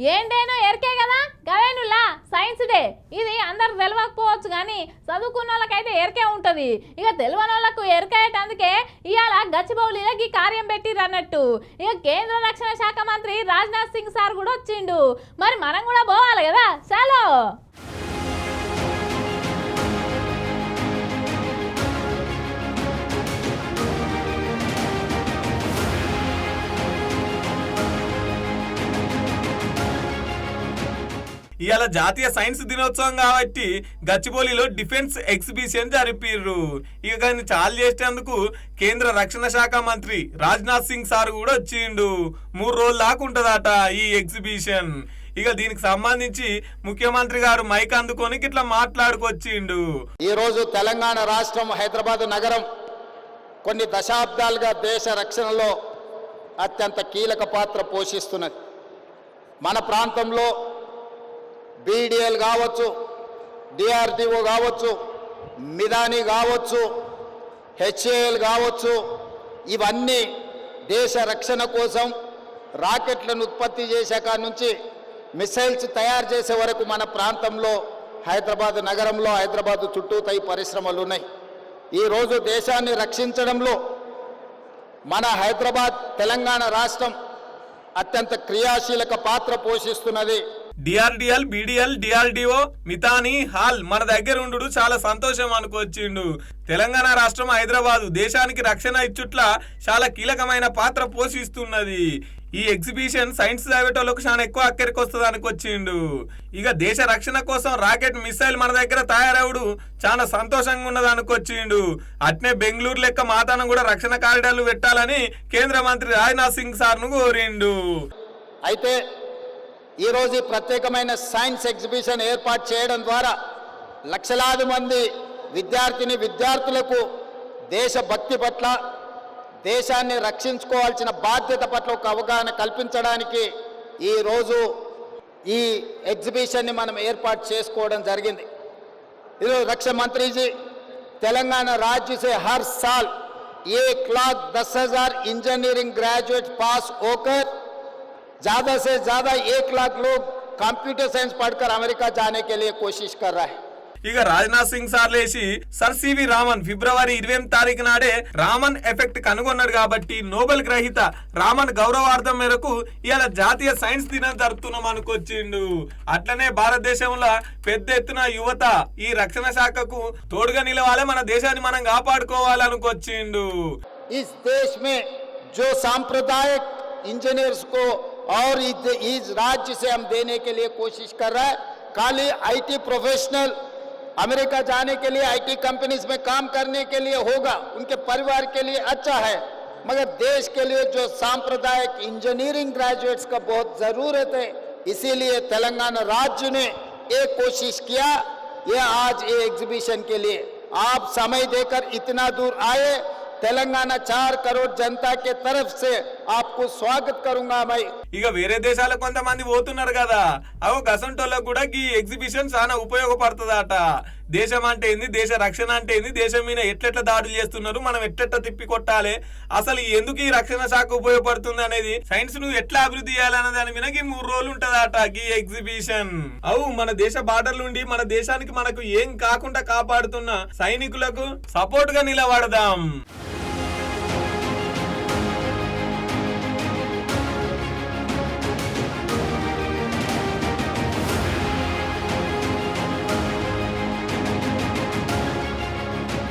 ఏంటేనో ఎరికే కదా? గవేనులా? Science day. ఇది అందరు తెలియకపోవచ్చు కానీ చదువుకున్న వాళ్ళకైతే ఎరికే ఉంటుంది. ఇక తెలియని వాళ్ళకు ఎరికేటందుకే ఇవాళ గచ్చిబౌలిలో ఈ కార్యం పెట్టిర్రు అన్నట్టు ఇక కేంద్ర రక్షణ శాఖ మంత్రి రాజ్నాథ్ సింగ్ సార్ కూడా వచ్చిండు. మరి మనం కూడా పోవాలి కదా? చాలో! ఇవాళ జాతీయ సైన్స్ దినోత్సవం కాబట్టి గచ్చిబౌలిలో డిఫెన్స్ ఎగ్జిబిషన్ జరిపిర్రు. ఇక కానీ చాలు చేసేందుకు కేంద్ర రక్షణ శాఖ మంత్రి రాజ్నాథ్ సింగ్ సార్ కూడా వచ్చిండు. మూడు రోజులు దాకా ఉంటుందట ఈ ఎగ్జిబిషన్. ఇక దీనికి సంబంధించి ముఖ్యమంత్రి గారు మైక్ అందుకొని ఇట్లా మాట్లాడుకొచ్చిండు. ఈరోజు తెలంగాణ రాష్ట్రం హైదరాబాద్ నగరం కొన్ని దశాబ్దాలుగా దేశ రక్షణలో అత్యంత కీలక పాత్ర పోషిస్తున్నది. మన ప్రాంతంలో బీడిఎల్ కావచ్చు డిఆర్డిఓ కావచ్చు మిదాని కావచ్చు హెచ్ఏఎల్ కావచ్చు ఇవన్నీ దేశ రక్షణ కోసం రాకెట్లను ఉత్పత్తి చేశాక నుంచి మిసైల్స్ తయారు చేసే వరకు మన ప్రాంతంలో హైదరాబాద్ నగరంలో హైదరాబాద్ చుట్టూతా పరిశ్రమలు ఉన్నాయి. ఈరోజు దేశాన్ని రక్షించడంలో మన హైదరాబాద్ తెలంగాణ రాష్ట్రం అత్యంత క్రియాశీలక పాత్ర పోషిస్తున్నది DRDL BDL DRDO Midhani HAL మన దగ్గర ఉండు చాలా సంతోషం అనుకొచ్చిండు. తెలంగాణ రాష్ట్రం హైదరాబాదు దేశానికి రక్షణ ఇచ్చుట్ల చాలా కీలకమైన పాత్ర పోషిస్తున్నది. ఈ ఎగ్జిబిషన్ సైన్స్ చదివేటోళ్ళకు చాలా ఎక్కువ అక్కడికి వస్తుంది అనుకొచ్చిండు. ఇక దేశ రక్షణ కోసం రాకెట్ మిసైల్ మన దగ్గర తయారవుడు చాలా సంతోషంగా ఉన్నది అనుకొచ్చిండు. అట్నే బెంగళూరు లెక్క మాతానం కూడా రక్షణ కారిడార్లు పెట్టాలని కేంద్ర మంత్రి రాజ్నాథ్ సింగ్ సార్ను కోరిండు. అయితే ఈరోజు ఈ ప్రత్యేకమైన సైన్స్ ఎగ్జిబిషన్ ఏర్పాటు చేయడం ద్వారా లక్షలాది మంది విద్యార్థిని విద్యార్థులకు దేశభక్తి పట్ల దేశాన్ని రక్షించుకోవాల్సిన బాధ్యత పట్ల ఒక అవగాహన కల్పించడానికి ఈరోజు ఈ ఎగ్జిబిషన్ని మనం ఏర్పాటు చేసుకోవడం జరిగింది ఈరోజు రక్షణ మంత్రిజీ తెలంగాణ राज्य से हर साल एक लाख दस हजार इंजीनियरिंग ग्रेजुएट पास होकर ज्यादा से ज्यादा एक लाख लोग कंप्यूटर साइंस पढ़कर अमेरिका जाने के लिए कोशिश कर रहा है ఇక రాజ్నాథ్ సింగ్ సార్ లేచి సర్ సివి రామన్ ఫిబ్రవరి ఇరవై ఎనిమిది తారీఖు నాడే రామన్ ఎఫెక్ట్ కనుగొన్నాడు కాబట్టి నోబెల్ గ్రహీత రామన్ గౌరవార్థం మేరకు ఇవాళ జాతీయ సైన్స్ దినం జరుపుతున్నాం అనుకొచ్చిండు అట్లనే భారతదేశంలో పెద్ద ఎత్తున యువత ఈ రక్షణ శాఖకు తోడుగా నిలవాలి మన దేశాన్ని మనం కాపాడుకోవాలనుకొచ్చిండు इस देश में जो सांप्रदायिक इंजीनियर्स को और इस राज्य से हम देने के लिए कोशिश कर रहा है। खाली आईटी प्रोफेशनल अमेरिका जाने के लिए आईटी कंपनीज़ में काम करने के लिए होगा। उनके परिवार के लिए अच्छा है। मगर देश के लिए जो सांप्रदायिक इंजीनियरिंग ग्रेजुएट्स का बहुत ज़रूरत है, इसीलिए तेलंगाना राज्य ने एक कोशिश किया ये आज ये एग्जीबिशन के लिए। आप समय देकर इतना दूर आए తెలంగాణ చార్ కరోడ్ జనతా కే తరఫ్ సే ఆప్కు స్వాగత్ కరుంగా మై. ఇక వేరే దేశాలకు కొంతమంది పోతున్నారు కదా. అవు గసంటోలో కూడా ఈ ఎగ్జిబిషన్ చాలా ఉపయోగపడుతుందట. దేశం అంటే ఏంది? దేశ రక్షణ అంటే ఏంది? దేశం మీద ఎట్లెట్ల దాడులు చేస్తున్నారు? మనం ఎట్లెట్ల తిప్పి కొట్టాలి? అసలు ఎందుకు ఈ రక్షణ శాఖ ఉపయోగపడుతుంది అనేది సైన్స్ను ఎట్లా అభివృద్ధి చేయాలనే దాని మీద ఈ మూడు రోజులు ఉంటదట ఈ ఎగ్జిబిషన్. అవు మన దేశ బార్డర్ ఉండి మన దేశానికి మనకు ఏం కాకుండా కాపాడుతున్న సైనికులకు సపోర్ట్గా నిలబడదాం.